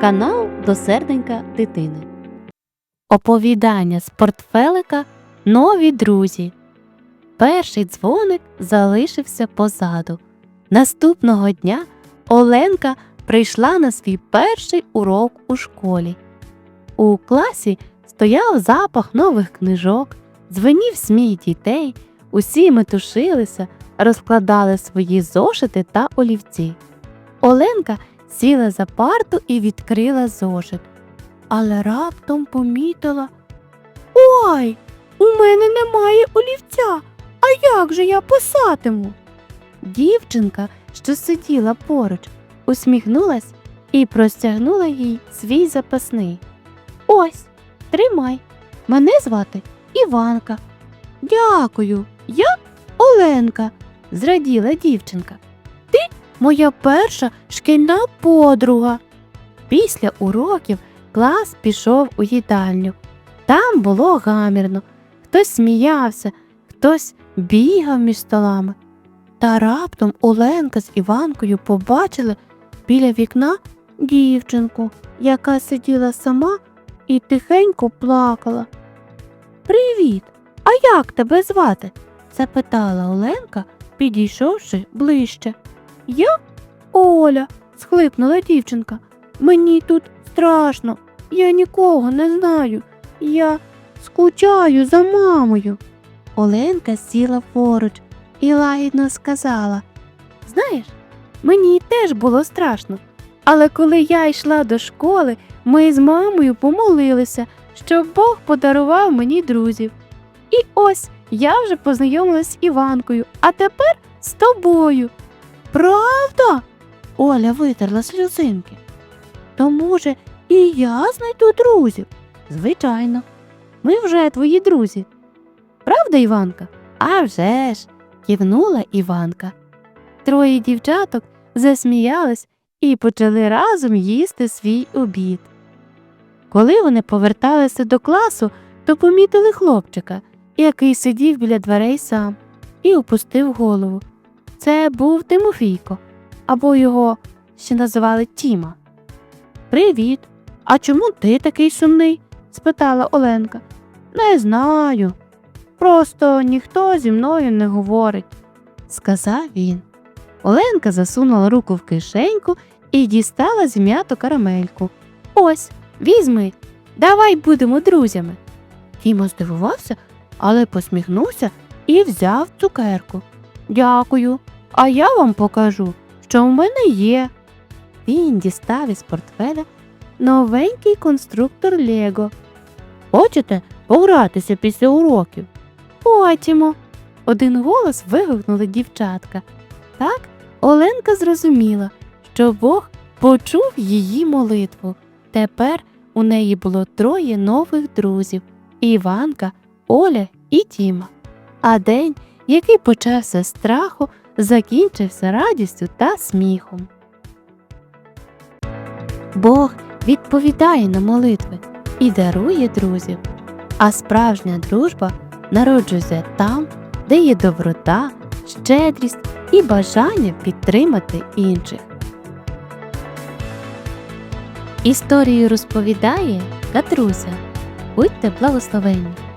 канал до серденька дитини. Оповідання з портфелика Нові друзі. Перший дзвоник залишився позаду. Наступного дня Оленка прийшла на свій перший урок у школі. У класі стояв запах нових книжок, дзвенів сміх дітей, усі метушилися, розкладали свої зошити та олівці. Оленка сіла за парту і відкрила зошит, але раптом помітила Ой, у мене немає олівця. А як же я писатиму? Дівчинка, що сиділа поруч, усміхнулась і простягнула їй свій запасний. Ось, тримай. Мене звати Іванка. Дякую, я Оленка, зраділа дівчинка. Моя перша шкільна подруга. Після уроків клас пішов у їдальню. Там було гамірно, хтось сміявся, хтось бігав між столами. Та раптом Оленка з Іванкою побачили біля вікна дівчинку, яка сиділа сама і тихенько плакала. Привіт! А як тебе звати? запитала Оленка, підійшовши ближче. Я Оля, схлипнула дівчинка. Мені тут страшно, я нікого не знаю. Я скучаю за мамою. Оленка сіла поруч і лагідно сказала Знаєш, мені теж було страшно. Але коли я йшла до школи, ми з мамою помолилися, щоб Бог подарував мені друзів. І ось я вже познайомилась з Іванкою, а тепер з тобою. Правда? Оля витерла сльозинки. То, може, і я знайду друзів? Звичайно, ми вже твої друзі. Правда, Іванка? «А вже ж!» – кивнула Іванка. Троє дівчаток засміялись і почали разом їсти свій обід. Коли вони поверталися до класу, то помітили хлопчика, який сидів біля дверей сам і опустив голову. Це був Тимофійко, або його ще називали Тіма. Привіт. А чому ти такий сумний? спитала Оленка. Не знаю. Просто ніхто зі мною не говорить, сказав він. Оленка засунула руку в кишеньку і дістала зім'яту карамельку. Ось, візьми, давай будемо друзями. Тімо здивувався, але посміхнувся і взяв цукерку. Дякую, а я вам покажу, що в мене є. Він дістав із портфеля новенький конструктор Лего. Хочете погратися після уроків? Хочемо. Один голос вигукнули дівчатка. Так Оленка зрозуміла, що Бог почув її молитву. Тепер у неї було троє нових друзів Іванка, Оля і Тіма. А день, який почався з страху, закінчився радістю та сміхом. Бог відповідає на молитви і дарує друзів, а справжня дружба народжується там, де є доброта, щедрість і бажання підтримати інших. Історію розповідає Катруся. Будьте благословенні!